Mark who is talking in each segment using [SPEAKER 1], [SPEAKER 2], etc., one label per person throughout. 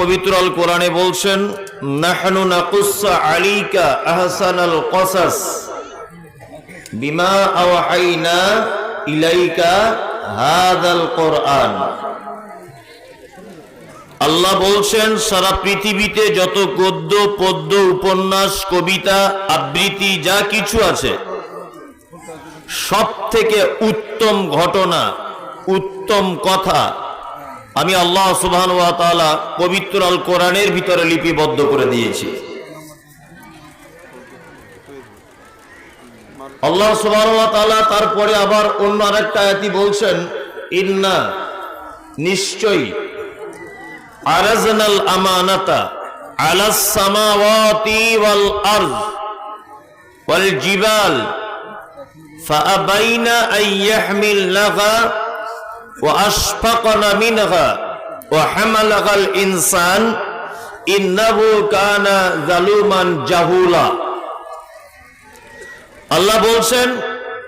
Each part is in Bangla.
[SPEAKER 1] পবিত্র আল কোরআনে বলছেন, নাহনু কসাস বিমা ইলাইকা কোরআন। আল্লাহ বলছেন, সারা পৃথিবীতে যত গদ্য, পদ্য, উপন্যাস, কবিতা, আবৃত্তি, যা কিছু আছে সব থেকে উত্তম ঘটনা, উত্তম কথা আমি আল্লাহ সুবহান ওয়া তাআলা পবিত্র আল কোরআনের ভিতরে লিপিবদ্ধ করে দিয়েছি আল্লাহ সুবহান ওয়া তাআলা তারপরে আবার অন্য আরেকটা আয়াতি বলছেন ইন্না নিশ্চয়ই আরাজনাল আমানাতা আলাস সামাওয়াতি ওয়াল আরদ ওয়াল জিবাল فأبين أن يحملنها وأشفقن منها وحملها الإنسان إنه كان ظلوما جهولا আল্লাহ বলছেন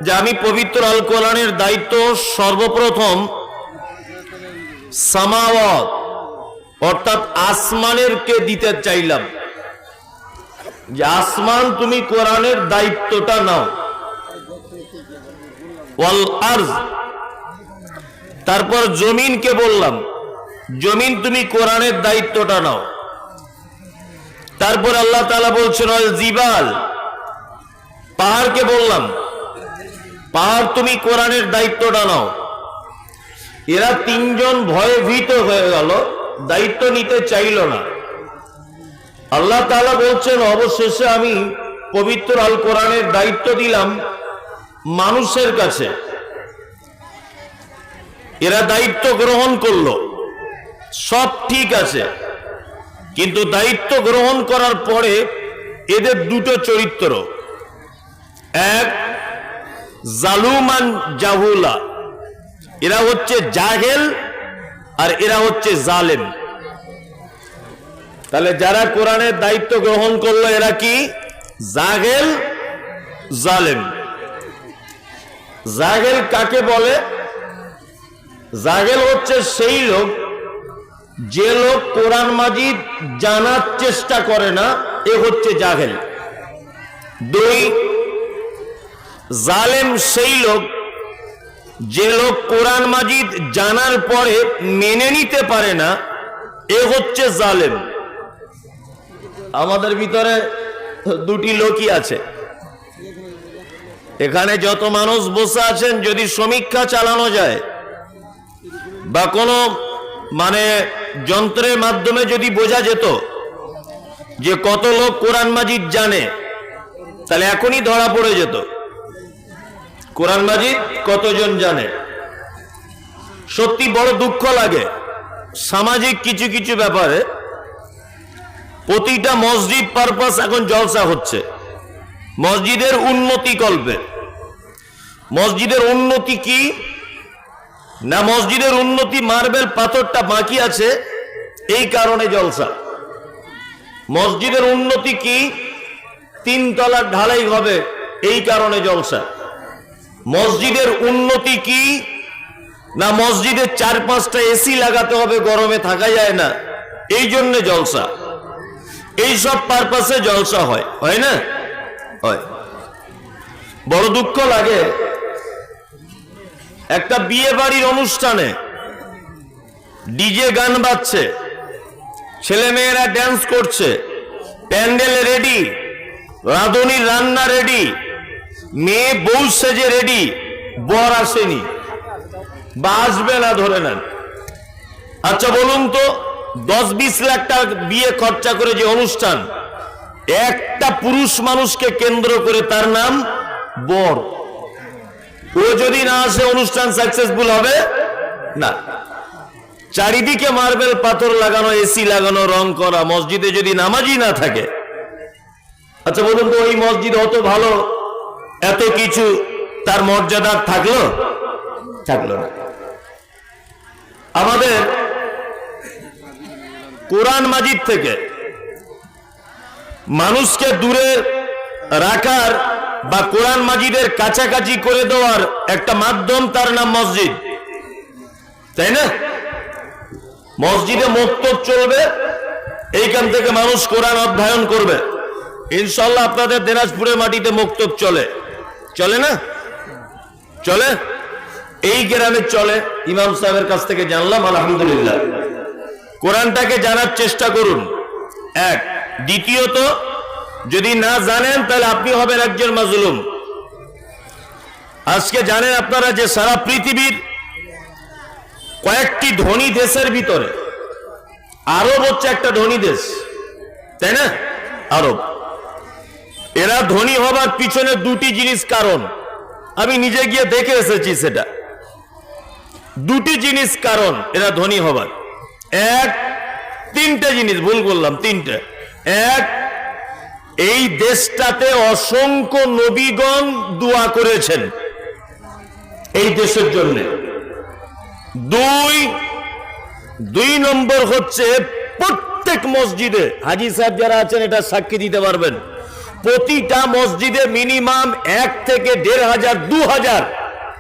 [SPEAKER 1] যে আমি পবিত্র আল কোরআনের দায়িত্ব সর্বপ্রথম সামাওয়াত অর্থাৎ আসমানের কে দিতে চাইলাম যে আসমান তুমি কোরআনের দায়িত্বটা নাও ওয়াল আরজ তারপর জমিনকে বললাম, জমিন তুমি কোরআনের দায়িত্বটা নাও। তারপর আল্লাহ তাআলা বলছেন জিবাল। পাহাড়কে বললাম, পাহাড় তুমি কোরআনের দায়িত্বটা নাও। এরা তিনজন ভয়ভীত হয়ে গেল, দায়িত্ব নিতে চাইল না। আল্লাহ তালা বলছেন, অবশেষে আমি পবিত্র আল কোরআনের দায়িত্ব দিলাম মানুষের কাছে। এরা দায়িত্ব গ্রহণ করল। সব ঠিক আছে। কিন্তু দায়িত্ব গ্রহণ করার পরে এদের দুটো চরিত্র। এক জালুমান জাহুলা। এরা হচ্ছে জাহেল আর এরা হচ্ছে জালেম। তাহলে যারা কোরআনের দায়িত্ব গ্রহণ করল, এরা কি? জাগেল জালেম। জাগেল কাকে বলে? জাগেল হচ্ছে সেই লোক, যে লোক কোরআন মাজিদ জানার চেষ্টা করে না, এ হচ্ছে জাগেল। দুই, জালেম সেই লোক, যে লোক কোরআন মাজিদ জানার পরে মেনে নিতে পারে না, এ হচ্ছে জালেম। আমাদের ভিতরে দুটি লোকই আছে। এখানে যত মানুষ বসে আছেন, যদি সমীক্ষা চালানো যায় বা কোনো মানে যন্ত্রের মাধ্যমে যদি বোঝা যেত যে কত লোক কোরআন মাজিদ জানে, তাহলে এখনই ধরা পড়ে যেত। কোরআন মাজিদ কতজন জানে? সত্যি বড় দুঃখ লাগে। সামাজিক কিছু কিছু ব্যাপারে প্রতিটা মসজিদ পারপাস এখন জলসা হচ্ছে। মসজিদের উন্নতি কল্পে। মসজিদের উন্নতি কি? না মসজিদের উন্নতি, মার্বেল, পাথরটা বাকি আছে, এই কারণে জলসা। মসজিদের উন্নতি কি? তিন তলার ঢালাই হবে, এই কারণে জলসা। মসজিদের উন্নতি কি? না মসজিদের চার পাঁচটা এসি লাগাতে হবে, গরমে থাকা যায় না, এই জন্য জলসা। এই সব পারপাসে জলসা হয় হয় না? হয়। বড় দুঃখ লাগে একটা বিয়ে বাড়ির অনুষ্ঠানে ডিজে গান বাজছে, ছেলে মেয়েরা ড্যান্স করছে, প্যান্ডেল রেডি রাঁধুনির রান্না রেডি মেয়ে বউ সেজে রেডি বর আসেনি। বা আসবে না ধরে নেন। আচ্ছা বলুন তো, দশ বিশ লাখ টাকা বিয়ে খরচা করে যে অনুষ্ঠান, একটা পুরুষ মানুষকে কেন্দ্র করে তার নাম বর। ও যদি না আসে, অনুষ্ঠান সাকসেসফুল হবে? না। চারিদিকে মার্বেল, পাথর লাগানো এসি লাগানো, রং করা, মসজিদে যদি নামাজি না থাকে আচ্ছা বলুন তো, ওই মসজিদ অত ভালো, এত কিছু তার মর্যাদা থাকল? থাকল না। আমাদের কোরআন মাজিদ থেকে মানুষকে দূরে রাখার বা কোরআন মাজিদের কাছাকাছি করে দেওয়ার একটা মাধ্যম তার নাম মসজিদ। তাই না? মসজিদে মক্তব চলবে, এইখান থেকে মানুষ কোরআন অধ্যয়ন করবে। ইনশাল্লাহ আপনাদের দিনাজপুরের মাটিতে মক্তব চলে। চলে না? চলে? এই গ্রামে চলে, ইমাম সাহেবের কাছ থেকে জানলাম, আলহামদুলিল্লাহ। কোরআনটাকে জানার চেষ্টা করুন। এক। দ্বিতীয়ত যদি না জানেন, তাহলে আপনি হবেন একজন মাজলুম। আজকে জানেন আপনারা যে সারা পৃথিবীর কয়েকটি ধনী দেশের ভিতরে আরব হচ্ছে একটা ধনী দেশ, তাই না? আরব। এরা ধনী হবার পিছনে দুটি জিনিস কারণ। আমি নিজে গিয়ে দেখে এসেছি সেটা। দুটি জিনিস কারণ এরা ধনী হবার। এক, তিনটে জিনিস, ভুল করলাম তিনটে। এক এই দেশটাতে অসংখ্য নবীগণ দোয়া করেছেন। এই দেশের জন্য। দুই দুই নম্বর হচ্ছে প্রত্যেক মসজিদে, হাজি সাহেব যারা আছেন, এটা সাক্ষী দিতে পারবেন, প্রতিটা মসজিদে মিনিমাম এক থেকে দেড় হাজার, দু হাজার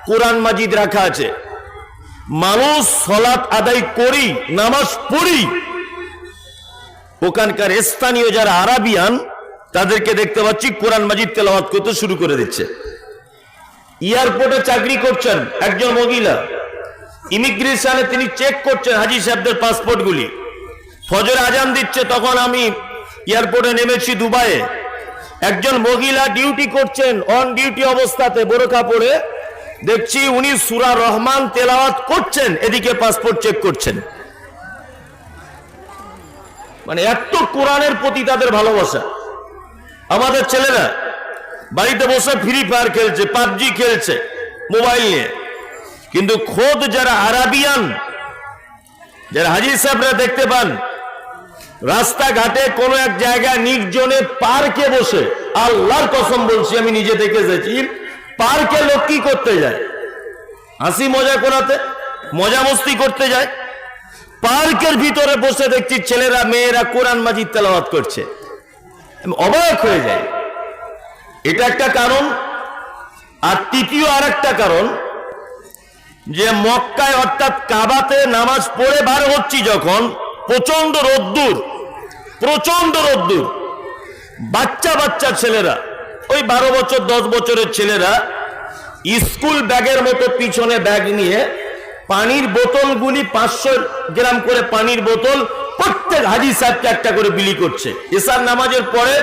[SPEAKER 1] কোরআন মাজিদ রাখা আছে। মানুষ সলাৎ আদায় করি, নামাজ পড়ি। ওখানকার স্থানীয় যারা আরাবিয়ান তাদেরকে দেখতে পাচ্ছি কোরআন মাজিদ তেলাওয়াত করতে শুরু করে দিচ্ছে। এয়ারপোর্টে চাকরি করছেন একজন মহিলা। ইমিগ্রেশনে তিনি চেক করছেন হাজি সাহেবদের পাসপোর্টগুলি। ফজর আজান দিচ্ছে, তখন আমি এয়ারপোর্টে নেমেছি দুবাইয়ে। একজন মহিলা ডিউটি করছেন, অন ডিউটি অবস্থাতে বোরখা পরে দেখছি উনি সুরা রহমান তেলাওয়াত করছেন, এদিকে পাসপোর্ট চেক করছেন। মানে এত কোরআনের প্রতি তাদের ভালোবাসা। আমাদের ছেলেরা বাড়িতে বসে ফ্রি ফায়ার খেলছে, পাবজি খেলছে, মোবাইল নিয়ে। কিন্তু খোদ যারা আরাবিয়ান, যারা হাজির সাহেবরা দেখতে পান, রাস্তাঘাটে কোনো এক জায়গায় নির্জনে পার্কে বসে, আল্লাহর কসম বলছি, আমি নিজে দেখে এসেছি, পার্কে লোক কি করতে যায়? হাসি মজা করাতে, মজা মস্তি করতে যায়। পার্কের ভিতরে বসে দেখছি ছেলেরা, মেয়েরা কোরআন মাজিদ তেলাওয়াত করছে। অবাক হয়ে যায় এটা একটা কারণ, আর তৃতীয় আর একটা কারণ, যে মক্কায় অর্থাৎ কাবাতে নামাজ পড়ে বার হচ্ছি যখন প্রচণ্ড রোদ্দুর প্রচণ্ড রোদ্দুর। বাচ্চা বাচ্চা ছেলেরা, ওই বারো বছর, দশ বছরের ছেলেরা স্কুল ব্যাগের মতো পিছনে ব্যাগ নিয়ে পানির বোতলগুলি পাঁচশো গ্রাম করে পানির বোতল প্রত্যেক হাজি সাহেবকে একটা করে বিলি করছে। এসার নামাজের পরে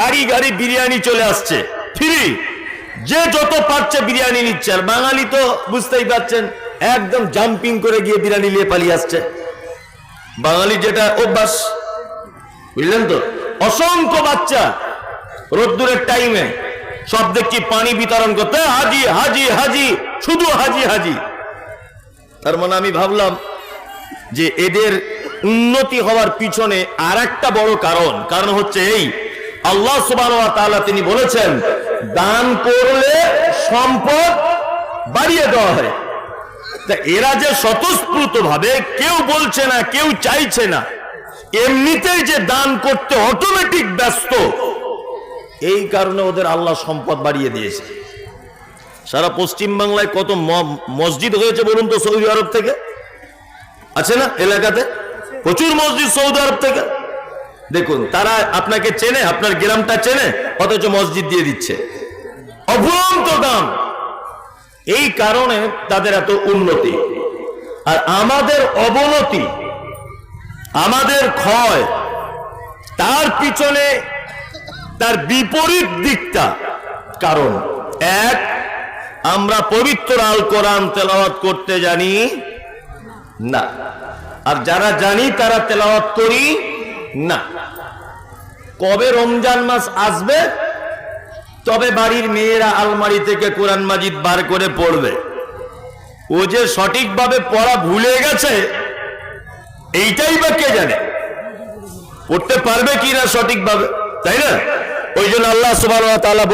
[SPEAKER 1] গাড়ি গাড়ি বিরিয়ানি চলে আসছে। ফ্রি। যে যত পারছে বিরিয়ানি নিচ্ছে। আর বাঙালি তো বুঝতেই পারছেন, একদম জাম্পিং করে গিয়ে বিরিয়ানি নিয়ে পালিয়ে আসছে। বাঙালি যেটা অভ্যাস, বুঝলেন তো? অসংখ্য বাচ্চা রোদ্দুরের টাইমে সব দেখছি পানি বিতরণ করতে, হাজি হাজি হাজি, শুধু হাজি হাজি। তার মানে আমি ভাবলাম যে এদের উন্নতি হওয়ার পিছনে আর একটা বড় কারণ। কারণ হচ্ছে এই, আল্লাহ সুবাহ তিনি বলেছেন, দান করলে সম্পদ বাড়িয়ে দেওয়া হয়। তা এরা যে স্বতঃস্ফূর্ত ভাবে কেউ বলছে না, কেউ চাইছে না, এমনিতেই যে দান করতে অটোমেটিক ব্যস্ত, এই কারণে ওদের আল্লাহ সম্পদ বাড়িয়ে দিয়েছে। সারা পশ্চিম বাংলায় কত মসজিদ হয়েছে বলুন তো সৌদি আরব থেকে? আছে না এলাকাতে? প্রচুর মসজিদ সৌদি আরব থেকে। দেখুন, তারা আপনাকে চেনে, আপনার গ্রামটা চেনে, অথচ মসজিদ দিয়ে দিচ্ছে। অভ্যন্ত দাম। এই কারণে তাদের এত উন্নতি। আর আমাদের অবনতি, আমাদের ক্ষয়, তার পিছনে তার বিপরীত দিকটা কারণ। এক, আমরা পবিত্র আল কোরআন তেলাওয়াত করতে জানি না। আর যারা জানি তারা তেলাওয়াত করি না। কবে রমজান মাস আসবে? তবে বাড়ির মেয়েরা আলমারি থেকে কোরআন মাজিদ বার করে পড়বে। ও যে সঠিকভাবে পড়া ভুলে গেছে, এইটাই বা কে জানে? পড়তে পারবে কি কিনা সঠিকভাবে? তাই না? ওই জন্য আল্লাহ সুবাহ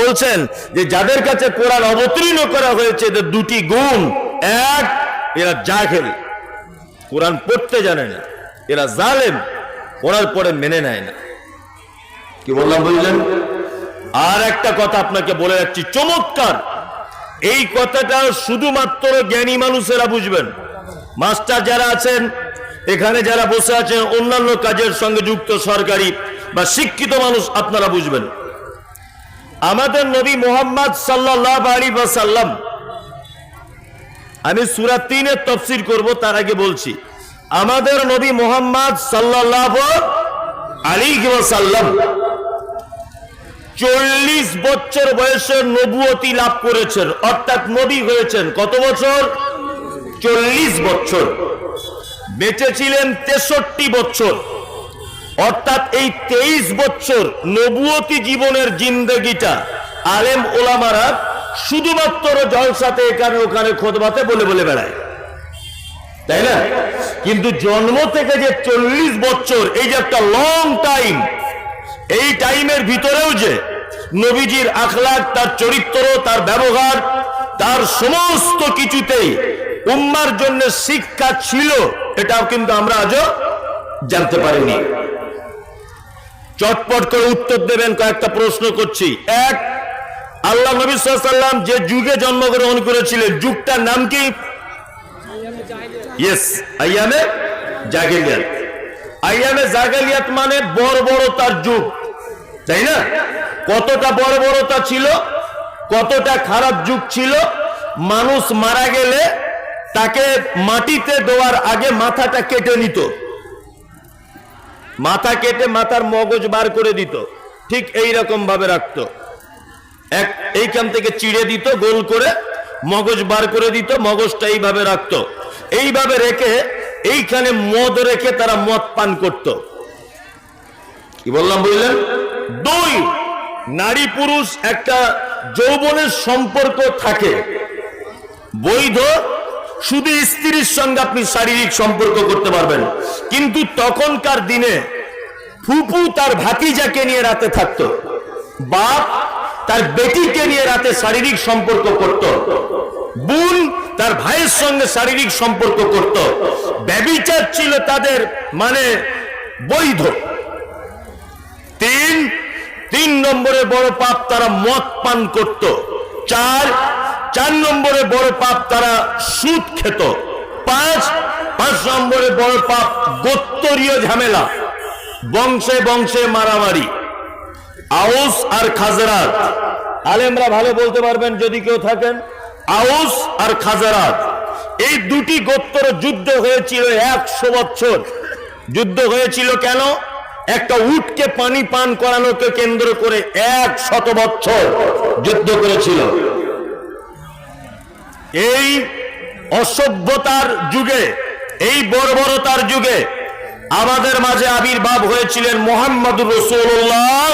[SPEAKER 1] বলছেন যে যাদের কাছে কোরআন অবতীর্ণ করা হয়েছে, এদের দুটি গুণ। এক, এরা জাহেল। কোরআন পড়তে জানে না। এরা জালেম, পড়ার পরে মেনে নেয় না। কি বললাম বুঝলেন? আর একটা কথা আপনাকে বলে যাচ্ছি চমৎকার। এই কথাটা শুধুমাত্র জ্ঞানী মানুষেরা বুঝবেন। মাস্টার যারা আছেন, এখানে যারা বসে আছেন, অন্যান্য কাজের সঙ্গে যুক্ত সরকারি বা শিক্ষিত মানুষ, আপনারা বুঝবেন। আমাদের নবী মোহাম্মদ সাল্লাহ আলী সাল্লাম আমি সুরা তিনের তফসির করব, তার আগে বলছি, আমাদের নবী মোহাম্মদ সাল্লাহ আলী সাল্লাম চল্লিশ বছর বয়সে নবুয়তি লাভ করেছেন, অর্থাৎ নবী হয়েছেন, কত বছর? চল্লিশ বছর। বেঁচে ছিলেন তেষট্টি বছর। অর্থাৎ এই তেইশ বছর নবুয়তি জীবনের জিন্দগিটা আলেম ওলামারা শুধুমাত্র জলসাতে এখানে, ওখানে খোদবাতে বলে বলে বেড়ায়। তাই না? কিন্তু জন্ম থেকে যে চল্লিশ বছর, এই যে একটা লং টাইম এই টাইমের ভিতরেও যে নবীজির আখলাক, তার চরিত্র, তার ব্যবহার, তার সমস্ত কিছুতেই উম্মার জন্য শিক্ষা ছিল, এটাও কিন্তু আমরা আজও জানতে পারিনি। চটপট করে উত্তর দেবেন, কয়েকটা প্রশ্ন করছি। এক আল্লাহ নবী সাল্লাম যে যুগে জন্মগ্রহণ করেছিলেন, যুগটার নাম কি? মানে বড় বড় তার যুগ, তাই না? কতটা বড় বড়তা ছিল, কতটা খারাপ যুগ ছিল, মানুষ মারা গেলে তাকে মাটিতে দেওয়ার আগে মাথাটা কেটে নিত। মাথা কেটে মাথার মগজ বার করে দিত, ঠিক এই রকম ভাবে রাখতো। এক, এইখান থেকে চিড়ে দিত, গোল করে মগজ বার করে দিত, মগজটা এইভাবে রাখতো। এইভাবে রেখে এইখানে মদ রেখে তারা মদ পান করত। কি বললাম, বুঝলেন? দুই, নারী পুরুষ একটা যৌবনের সম্পর্ক থাকে। বৈধ, শুধু স্ত্রীর সঙ্গে আপনি শারীরিক সম্পর্ক করতে পারবেন। কিন্তু তখনকার দিনে ফুপু তার ভাতিজাকে নিয়ে রাতে থাকতো। বাপ তার বেটিকে নিয়ে রাতে শারীরিক সম্পর্ক করত। বোন তার ভাইয়ের সঙ্গে শারীরিক সম্পর্ক করত। ব্যবিচার ছিল তাদের মানে বৈধ। তিন তিন নম্বরে বড় পাপ তারা মদ পান করত। চার চার নম্বরে বড় পাপ তারা সুদ খেত। পাঁচ পাঁচ নম্বরে বড় পাপ গোত্তরীয় ঝামেলা, বংশে বংশে মারামারি। আউস আর খাজরাত। আলেমরা ভালো বলতে পারবেন যদি কেউ থাকেন। আউস আর খাজরাত। এই দুটি গোত্র যুদ্ধ হয়েছিল একশো বছর। যুদ্ধ হয়েছিল কেন? একটা উটকে পানি পান করানোকে কেন্দ্র করে এক শত বছর যুদ্ধ করেছিল। এই অসভ্যতার যুগে এই বর্বরতার যুগে আমাদের মাঝে আবির্ভাব হয়েছিলেন মোহাম্মদ রসুল্লাহ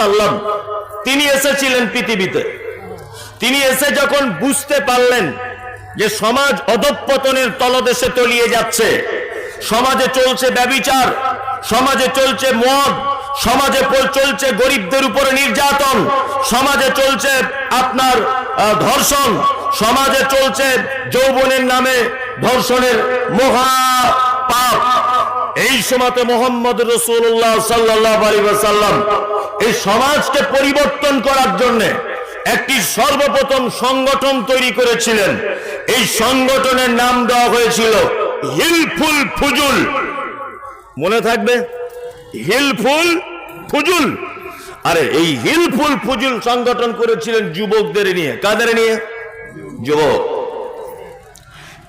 [SPEAKER 1] সাল্লাম তিনি এসেছিলেন পৃথিবীতে। তিনি এসে যখন বুঝতে পারলেন যে সমাজ অধঃপতনের তলদেশে তলিয়ে যাচ্ছে, সমাজে চলছে ব্যবিচার, সমাজে চলছে মদ, সমাজে চলছে গরিবদের উপরে নির্যাতন, সমাজে চলছে আপনার ধর্ষণ, সমাজে চলছে যৌবনের নামে ধর্ষণের মহা সময়তে মোহাম্মদ রসুল্লাহ সাল্লাহ সাল্লাম এই সমাজকে পরিবর্তন করার জন্যে একটি সর্বপ্রথম সংগঠন তৈরি করেছিলেন। এই সংগঠনের নাম দেওয়া হয়েছিল হিলফুল ফুজুল। মনে থাকবে? হিলফুল ফুজুল। আরে এই হিলফুল ফুজুল সংগঠন করেছিলেন যুবকদের নিয়ে। কাদের নিয়ে? যুবক।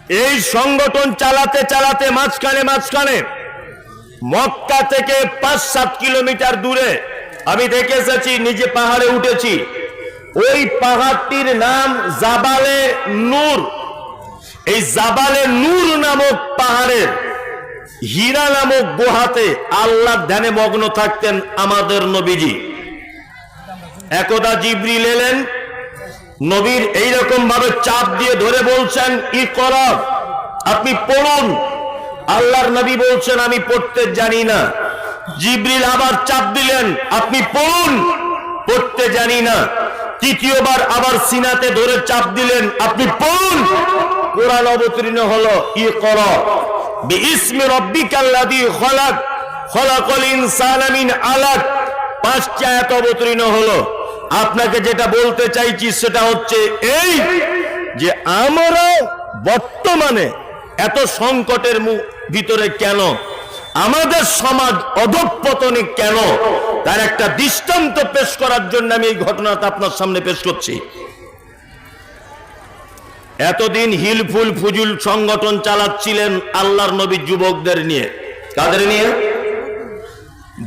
[SPEAKER 1] এই সংগঠন চালাতে চালাতে মাঝখানে মাঝখানে মক্কা থেকে পাঁচ সাত কিলোমিটার দূরে। আমি দেখে এসেছি, নিজে পাহাড়ে উঠেছি। ওই পাহাড়টির নাম জাবালে নূর। এই জাবালে নূর নামক পাহাড়ের, হীরা নামক গুহাতে আল্লাহ ধ্যানে মগ্ন থাকতেন আমাদের নবীজি। একদা জিব্রিল এলেন, নবীর এইরকম ভাবে চাপ দিয়ে ধরে বলছেন, ই কর আপনি পড়ুন। আল্লাহর নবী বলছেন, আমি পড়তে জানি না। জিব্রিল আবার চাপ দিলেন, আপনি পড়ুন। পড়তে জানি না। তৃতীয়বার আবার সিনাতে ধরে চাপ দিলেন, আপনি পড়ুন। কোরআন অবতীর্ণ হলো, ই কর। বিইসমি রব্বিকাল্লাযী খলাক। খলাকাল ইনসানা মিন আলাক। পাঁচটা আয়াত অবতীর্ণ হলো। আপনাকে যেটা বলতে চাইছি, সেটা হচ্ছে এই যে আমরা বর্তমানে এত সংকটের ভিতরে কেন? আমাদের সমাজ অধঃপতনে কেন? তার একটা দৃষ্টান্ত পেশ করার জন্য আমি এই ঘটনাটা আপনার সামনে পেশ করছি। এতদিন হিলফুল ফুজুল সংগঠন চালাচ্ছিলেন আল্লাহর নবী যুবকদের নিয়ে। কাদের নিয়ে?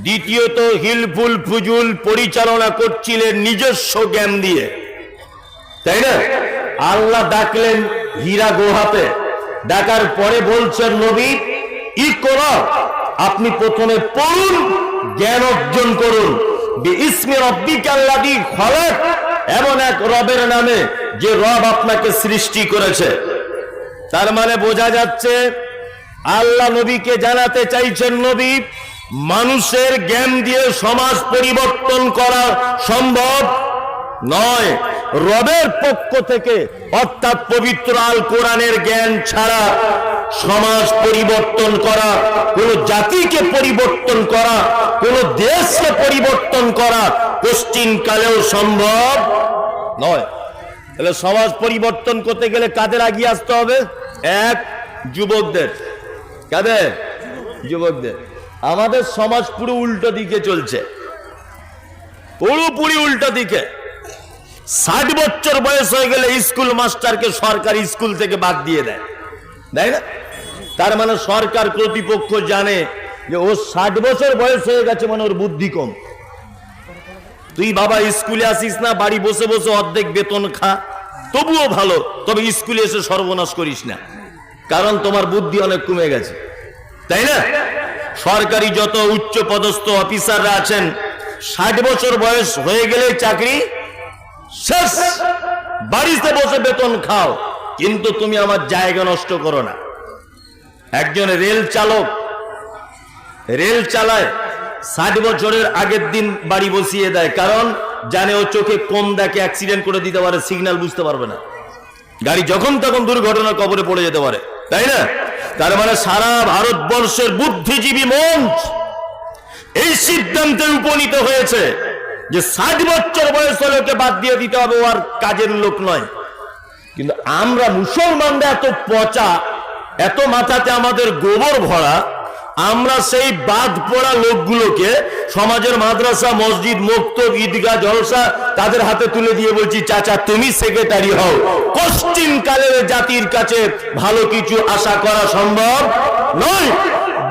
[SPEAKER 1] দ্বিতীয়ত হিলফুল ফুজুল পরিচালনা করছিলেন নিজস্ব জ্ঞান দিয়ে। তাই না? আল্লাহ ডাকলেন হীরা গোহাতে। ডাকার পরে বলছেন, নবী ই আপনি প্রথমে পড়ুন, জ্ঞান অর্জন করুন। এমন এক রবের নামে যে রব আপনাকে সৃষ্টি করেছে। তার মানে বোঝা যাচ্ছে, আল্লাহ নবীকে জানাতে চাইছেন নবী, মানুষের জ্ঞান দিয়ে সমাজ পরিবর্তন করা সম্ভব। নয়, রবের পক্ষ থেকে, অর্থাৎ পবিত্র আল কোরআনের জ্ঞান ছাড়া সমাজ পরিবর্তন করা, কোন জাতিকে পরিবর্তন করা, কোন দেশকে পরিবর্তন করা পশ্চিম কালেও সম্ভব নয়। তাহলে সমাজ পরিবর্তন করতে গেলে কাদের আগিয়ে আসতে হবে? এক, যুবকদের। কাদের? যুবকদের। আমাদের সমাজ পুরো উল্টো দিকে চলছে। পুরোপুরি উল্টো দিকে। ষাট বছর বয়স হয়ে গেলে স্কুল মাস্টারকে সরকারি স্কুল থেকে বাদ দিয়ে দেয়। তাই না? তার মানে সরকার কর্তৃপক্ষ জানে যে ও ষাট বছর বয়স হয়ে গেছে মানে ওর বুদ্ধি কম। তুই বাবা স্কুলে আসিস না, বাড়ি বসে বসে অর্ধেক বেতন খা, তবুও ভালো, তবে স্কুলে এসে সর্বনাশ করিস না, কারণ তোমার বুদ্ধি অনেক কমে গেছে। তাই না? সরকারি যত উচ্চ পদস্থ অফিসাররা আছেন, ষাট বছর বয়স হয়ে গেলে চাকরি শেষ। বাড়িতে বসে বেতন খাও, কিন্তু তুমি আমার জায়গা নষ্ট করো না। একজন রেল চালক, রেল চালায়, ষাট বছরের আগের দিন বাড়ি বসিয়ে দেয়, কারণ জানে ও চোখে কম দেখে অ্যাক্সিডেন্ট করে দিতে পারে সিগন্যাল বুঝতে পারবে না। গাড়ি যখন তখন দুর্ঘটনার কবরে পড়ে যেতে পারে, তাই না? তার মানে সারা ভারতবর্ষের বুদ্ধিজীবী মঞ্চ এই সিদ্ধান্তে উপনীত হয়েছে। যে ষাট বছর বয়স হলে বাদ দিয়ে দিতে হবে, ও আর কাজের লোক নয়। কিন্তু আমরা মুসলমানরা এত পচা, এত মাথাতে আমাদের গোবর ভরা, আমরা সেই বাদ পড়া লোকগুলোকে সমাজের মাদ্রাসা, মসজিদ মুক্ত ঈদগাহ, জলসা তাদের হাতে তুলে দিয়ে বলছি, চাচা, তুমি সেক্রেটারি হও। পশ্চিম কালের জাতির কাছে ভালো কিছু আশা করা সম্ভব নয়।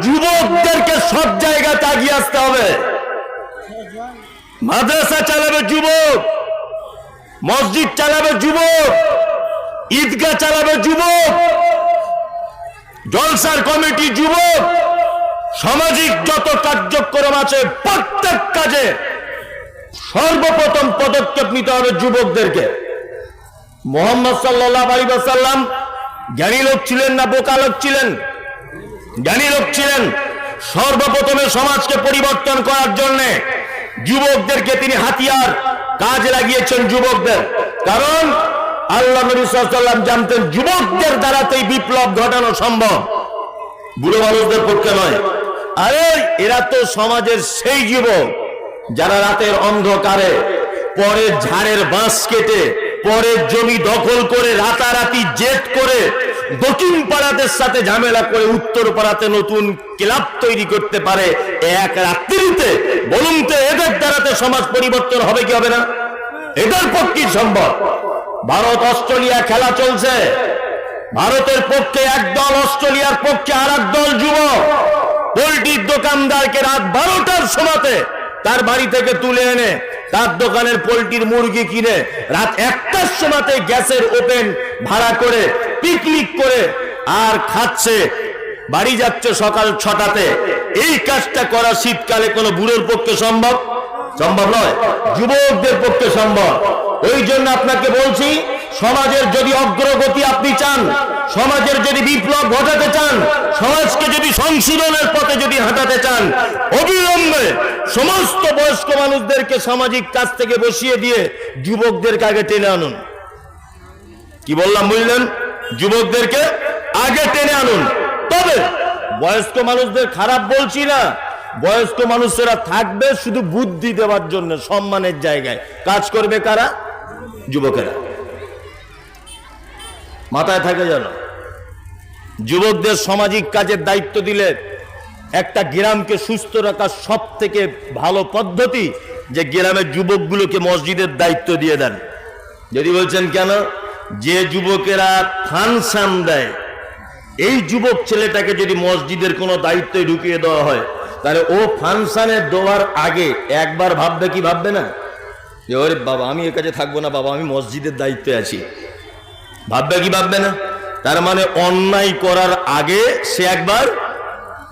[SPEAKER 1] যুবকদেরকে সব জায়গাতে তাগিয়ে আসতে হবে। মাদ্রাসা চালাবে যুবক, মসজিদ চালাবে যুবক, ঈদগাহ চালাবে যুবক, জলসার কমিটি যুবক, সামাজিক যত কার্যক্রম আছে প্রত্যেক কাজে সর্বপ্রথম পদক্ষেপ নিতে হবে যুবকদেরকে। মোহাম্মদ সাল্লাহ আলী সাল্লাম জ্ঞানী লোক ছিলেন না বোকা লোক ছিলেন? জ্ঞানী লোক ছিলেন। সর্বপ্রথমে সমাজকে পরিবর্তন করার জন্য যুবকদেরকে তিনি হাতিয়ার কাজে লাগিয়েছেন যুবকদের। কারণ আল্লাহ নবী সাল্লাম জানতেন যুবকদের দ্বারাতেই বিপ্লব ঘটানো সম্ভব। বুড়ো মানুষদের পক্ষে নয়। আরে, এরা তো সমাজের সেই যুবক যারা রাতের অন্ধকারে পরে ঝাড়ের বাঁশ কেটে পরে জমি দখল করে, রাতারাতি জেট করে দক্ষিণ পাড়াদের সাথে ঝামেলা করে উত্তর পাড়াতে নতুন ক্লাব তৈরি করতে পারে। এক রাত্রিতে বলুন তো, এদের দ্বারাতে সমাজ পরিবর্তন হবে কি হবে না? এদের পক্ষে সম্ভব? ভারত অস্ট্রেলিয়া খেলা চলছে। ভারতের পক্ষে এক দল, অস্ট্রেলিয়ার পক্ষে আর দল যুবক। পোল্ট্রির দোকানদারকে রাত বারোটার সময়তে তার বাড়ি থেকে তুলে এনে তার দোকানের পোল্ট্রির মুরগি কিনে রাত একটার সময়তে গ্যাসের ওপেন ভাড়া করে পিকনিক করে আর খাচ্ছে। বাড়ি যাচ্ছে সকাল ছটাতে। এই কাজটা করা শীতকালে কোনো বুড়োর পক্ষে সম্ভব? সম্ভব নয়। যুবকদের পক্ষে সম্ভব। ওই জন্য আপনাকে বলছি, সমাজের যদি অগ্রগতি আপনি চান সমাজের যদি বিপ্লব ঘটাতে চান, সমাজকে যদি সংশোধনের পথে যদি হাঁটাতে চান, অবিলম্বে সমস্ত বয়স্ক মানুষদেরকে সামাজিক কাজ থেকে বসিয়ে দিয়ে যুবকদেরকে আগে টেনে আনুন। কি বললাম বুঝলেন? যুবকদেরকে আগে টেনে আনুন। তবে বয়স্ক মানুষদের খারাপ বলছি না। বয়স্ক মানুষেরা থাকবে শুধু বুদ্ধি দেওয়ার জন্য, সম্মানের জায়গায়। কাজ করবে কারা? যুবকেরা। মাথায় থাকে যেন। যুবকদের সামাজিক কাজের দায়িত্ব দিলে একটা গ্রামকে সুস্থ রাখার সব থেকে ভালো পদ্ধতি যে গ্রামের যুবকগুলোকে মসজিদের দায়িত্ব দিয়ে দেন। যদি বলছেন কেন? যে যুবকেরা ফানসান দেয়, এই যুবক ছেলেটাকে যদি মসজিদের কোনো দায়িত্বে ঢুকিয়ে দেওয়া হয়, তাহলে ও ফাংশনে দেওয়ার আগে একবার ভাববে কি ভাববে না? যে ওরে বাবা, আমি এর কাছে থাকব না বাবা, আমি মসজিদের দায়িত্বে আছি। ভাববে কি ভাববে না? তার মানে অন্যায় করার আগে সে একবার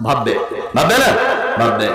[SPEAKER 1] ভাববে। ভাববে না? ভাববে।